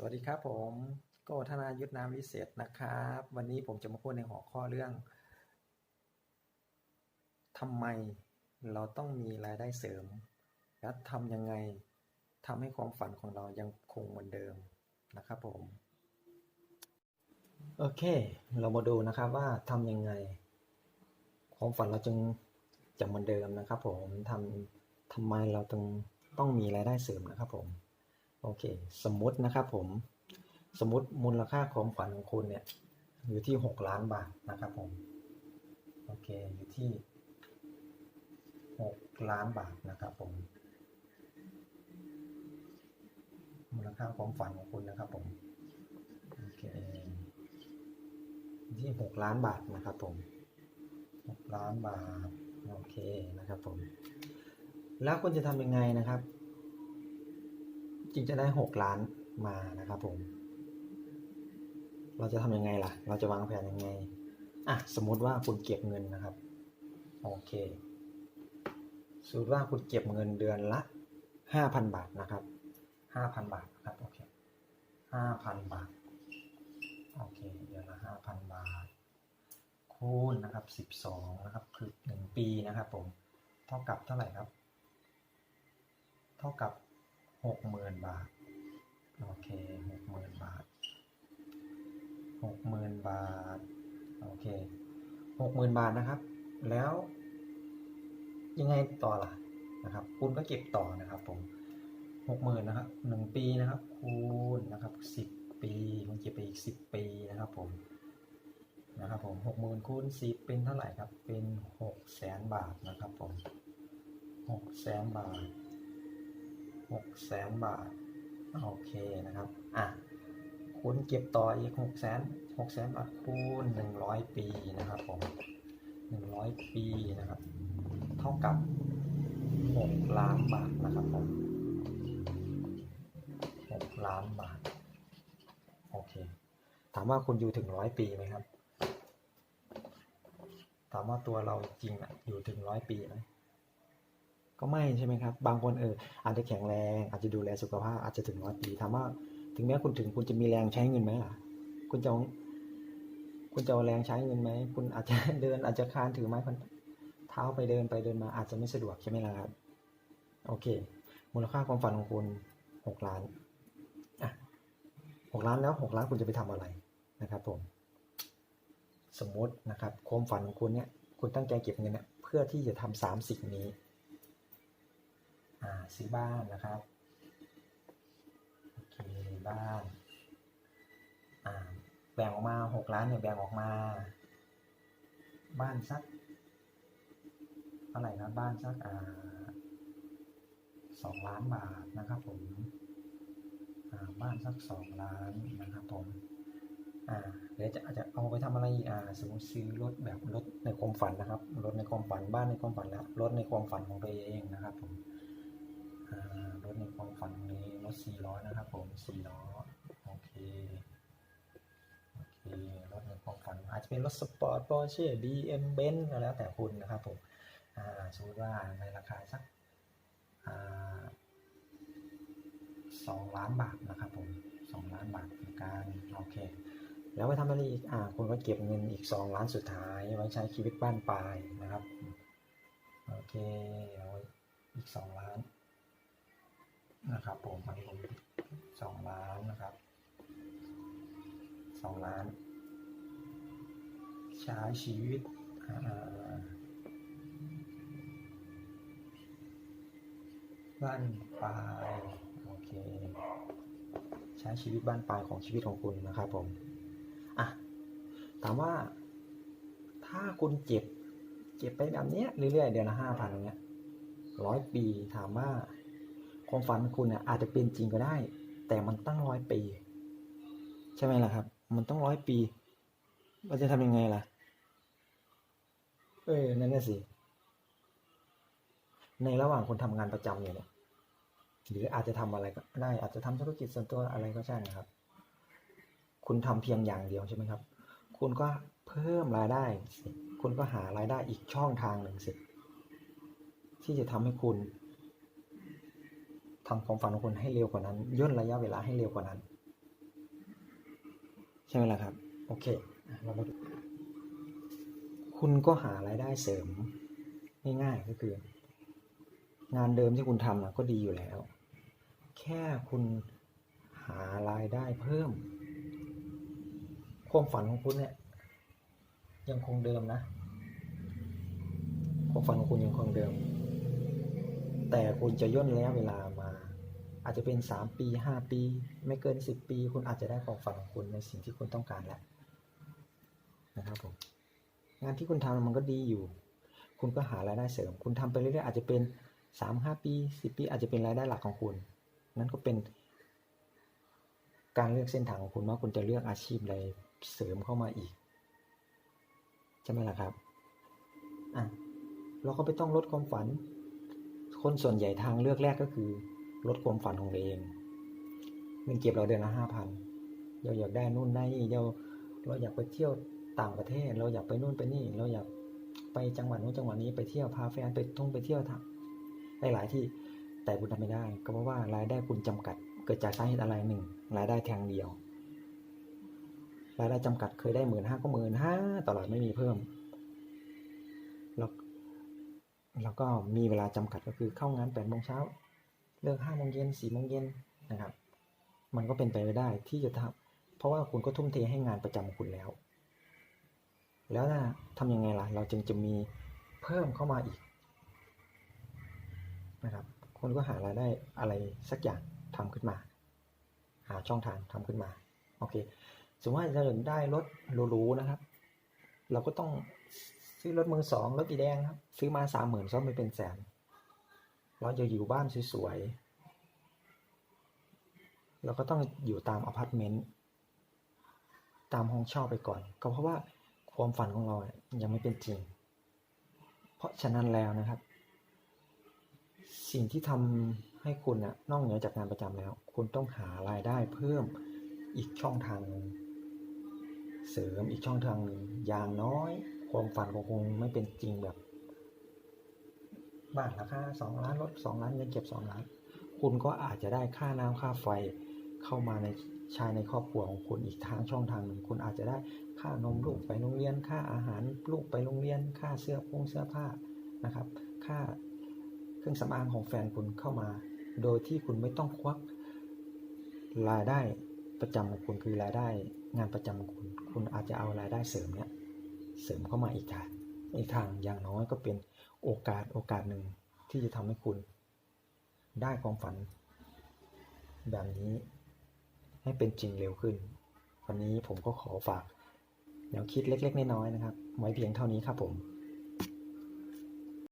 สวัสดีครับผมโกธนายุทธนามวิเศษนะครับ วันนี้ผมจะมาพูดในหัวข้อเรื่องทำไมเราต้องมีรายได้เสริม และทำยังไงทำให้ความฝันของเรายังคงเหมือนเดิมนะครับผม โอเค เรามาดูนะครับว่าทำยังไง ความฝันเราจึงจะเหมือนเดิมนะครับ ผมทำทำไมเราต้องต้องมีรายได้เสริมนะครับผม โอเค สมมตินะครับผม สมมติมูลค่าความฝันของคุณเนี่ย อยู่ที่หกล้านบาทนะครับผม โอเค อยู่ที่หกล้านบาทนะครับผม มูลค่าความฝันของคุณนะครับผม โอเค ที่หกล้านบาทนะครับผมหกล้านบาท โอเคนะครับผม แล้วคุณจะทำยังไงนะครับ จึงจะได้หกล้านมานะครับผม เราจะทำยังไงล่ะ เราจะวางแผนยังไง อะ สมมติว่าคุณเก็บเงินนะครับ โอเค สมมติว่าคุณเก็บเงินเดือนละห้าพันบาทนะครับห้าพันบาทนะครับ โอเคห้าพันบาท โอเค เดือนละห้าพันบาท คูณนะครับสิบสองนะครับ คือหนึ่งปีนะครับผม เท่ากับเท่าไหร่ครับ เท่ากับ หกหมื่นบาท โอเคหกหมื่นบาทหกหมื่นบาท โอเคหกหมื่นบาทนะครับ แล้วยังไงต่อล่ะนะครับ คุณก็เก็บต่อนะครับผมหกหมื่นนะครับหนึ่งปีนะครับ คูณนะครับสิบปีคุณเก็บไปอีกสิบปีนะครับผมนะครับผมหกหมื่นคูณสิบเป็นเท่าไหร่ครับ เป็นหกแสนบาทนะครับผมหกแสนบาท หกแสนบาท โอเคนะครับ อะคุณเก็บต่ออีกหกแสนหกแสนบาทคูณหนึ่งร้อยปีนะครับผมหนึ่งร้อยปีนะครับ เท่ากับหกล้านบาทนะครับผมหกล้านบาท โอเค ถามว่าคุณอยู่ถึงร้อยปีไหมครับ ถามว่าตัวเราจริงอะอยู่ถึงร้อยปีไหม ก็ไม่ใช่ไหมครับ บางคนเอออาจจะแข็งแรง อาจจะดูแลสุขภาพ อาจจะถึงร้อยปีถามว่า ถึงแม้คุณถึงคุณจะมีแรงใช้เงินไหมล่ะ คุณจะคุณจะเอาแรงใช้เงินไหม คุณอาจจะเดินอาจจะคานถือไม้พันเท้าไปเดินไปเดินมาอาจจะไม่สะดวกใช่ไหมล่ะครับ โอเค มูลค่าความฝันของคุณหกล้านอะหกล้านแล้วหกล้านคุณจะไปทำอะไรนะครับ ผม สมมตินะครับความฝันของคุณเนี่ย คุณตั้งใจเก็บเงินเนี่ยเพื่อที่จะทำสามสิ่งนี้ ซื้อบ้านนะครับโอเคบ้านอ่าแบ่งออกมาหกล้านเนี่ยแบ่งออกมา บ้านสักเท่าไหร่นะบ้านสักอ่าสองล้านบาทนะครับผมอ่าบ้านสักสองล้านนะครับผมอ่าเดี๋ยวจะอาจจะเอาไปทำอะไรอ่าสมมติซื้อรถแบบรถในความฝันนะครับรถในความฝันบ้านในความฝันแล้วรถในความฝันของตัวเองนะครับผม รถในความฝันนี้รถสี่ล้อนะครับผมสี่ล้อโอเคโอเครถในความฝันอาจจะเป็นรถสปอร์ตปอร์เช่บีเอ็มเบนก็แล้วแต่คุณนะครับผมสมมติว่าในราคาสักสองล้านบาทนะครับผมสองล้านบาทในการโอเคแล้วไปทำอะไรอีกอ่าคุณก็เก็บเงินอีกสองล้านสุดท้ายไว้ใช้ชีวิตบ้านปลายนะครับโอเคเอาไว้อีกสองล้าน นะครับผมอันนี้ผมสองล้านนะครับสองล้าน ใช้ชีวิตบ้านปลายโอเค ใช้ชีวิตบ้านปลายของชีวิตของคุณนะครับผมอะถามว่า ถ้าคุณเก็บเก็บไปแบบเนี้ยเรื่อยๆเดือนละห้าพันเงี้ยร้อยปีถามว่า ความฝันของคุณเนี่ยอาจจะเป็นจริงก็ได้ แต่มันตั้งร้อยปี ใช่ไหมล่ะครับ มันต้องร้อยปีเราจะทำยังไงล่ะ เออนั่นน่ะสิ ในระหว่างคุณทำงานประจำอยู่เนี่ยหรืออาจจะทำอะไรก็ได้ อาจจะทำธุรกิจส่วนตัวอะไรก็ใช่นะครับ คุณทำเพียงอย่างเดียวใช่ไหมครับ คุณก็เพิ่มรายได้ คุณก็หารายได้อีกช่องทางหนึ่งสิที่จะทำให้คุณ ทำความฝันของคุณให้เร็วกว่านั้น ย่นระยะเวลาให้เร็วกว่านั้น ใช่ไหมล่ะครับ โอเคอะเรามาดูคุณก็หารายได้เสริมง่ายๆก็คือ งานเดิมที่คุณทำนะก็ดีอยู่แล้ว แค่คุณหารายได้เพิ่ม ความฝันของคุณเนี่ย ยังคงเดิมนะความฝันของคุณยังคงเดิม แต่คุณจะย่นระยะเวลามา อาจจะเป็นสามปีห้าปี ไม่เกินสิบปี คุณอาจจะได้ความฝันของคุณในสิ่งที่คุณต้องการแล้วนะครับผมงานที่คุณทำมันก็ดีอยู่ คุณก็หารายได้เสริม คุณทำไปเรื่อยๆอาจจะเป็นสามห้าปีสิบปี อาจจะเป็นรายได้หลักของคุณ นั่นก็เป็น การเลือกเส้นทางของคุณว่าคุณจะเลือกอาชีพอะไรเสริมเข้ามาอีกใช่ไหมล่ะครับอะเราก็ไม่ต้องลดความฝัน คนส่วนใหญ่ทางเลือกแรกก็คือ ลดความฝันของตัวเองเงินเก็บเราเดือนละห้าพันเราอยากได้นู่นได้นี่เราเราอยากไปเที่ยวต่างประเทศ เราอยากไปนู่นไปนี่ เราอยากไปจังหวัดนู้นจังหวัดนี้ไปเที่ยวพาแฟนไปท่องไปเที่ยวทำหลายที่แต่คุณทำไม่ได้ ก็เพราะว่ารายได้คุณจำกัด เกิดจากสาเหตุอะไรหนึ่งรายได้ทางเดียวรายได้จำกัดเคยได้หมื่นห้าก็หมื่นห้าตลอดไม่มีเพิ่ม แล้วแล้วก็มีเวลาจำกัดก็คือเข้างานแปดโมงเช้า เลิกห้าโมงเย็นสี่โมงเย็นนะครับ มันก็เป็นไปไม่ได้ที่จะทำเพราะว่าคุณก็ทุ่มเทให้งานประจำของคุณแล้ว แล้วนะทำยังไงล่ะ เราจึงจะมีเพิ่มเข้ามาอีกนะครับคุณก็หารายได้อะไรสักอย่างทำขึ้นมา หาช่องทางทำขึ้นมาโอเคสมมติว่าเราอยากได้รถหรูๆนะครับ เราก็ต้องซื้อรถมือสองรถอีแดงครับ ซื้อมาสามหมื่นซ่อมไปเป็นแสน เราจะอยู่บ้านสวยๆเราก็ต้องอยู่ตามอพาร์ตเมนต์ตามห้องเช่าไปก่อน ก็เพราะว่าความฝันของเรายังไม่เป็นจริง เพราะฉะนั้นแล้วนะครับ สิ่งที่ทำให้คุณนะนอกเหนือจากงานประจำแล้ว คุณต้องหารายได้เพิ่มอีกช่องทางหนึ่งเสริมอีกช่องทางหนึ่งอย่างน้อย ความฝันของคุณไม่เป็นจริงแบบ บ้านราคาสองล้านรถสองล้านเงินเก็บสองล้าน คุณก็อาจจะได้ค่าน้ำค่าไฟเข้ามาในชายในครอบครัวของคุณอีกทางช่องทางหนึ่งคุณอาจจะได้ค่านมลูกไปโรงเรียน ค่าอาหารลูกไปโรงเรียน ค่าเสื้อผงเสื้อผ้านะครับ ค่าเครื่องสำอางของแฟนคุณเข้ามา โดยที่คุณไม่ต้องควักรายได้ประจำของคุณคือรายได้งานประจำของคุณ คุณอาจจะเอารายได้เสริมเนี่ยเสริมเข้ามาอีกทาง อีกทางอย่างน้อยก็เป็นโอกาสโอกาสหนึ่งที่จะทำให้คุณ ได้ความฝัน แบบนี้ให้เป็นจริงเร็วขึ้น วันนี้ผมก็ขอฝากแนวคิดเล็ก ๆ น้อยๆนะครับ ไว้เพียงเท่านี้ครับผม